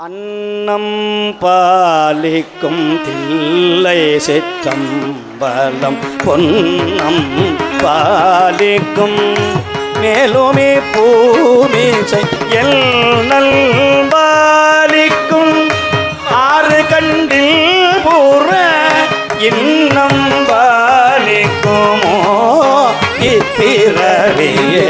அன்னம் பாலிக்கும் தில்லை சிற்றம்பலம். பொன்னம் பாலிக்கும் மேலுமே பூமீசை எல் நல் பாலிக்கும் ஆறு கண்டில் பூர இன்னம் பாலிக்குமோ இப்பிறவியே.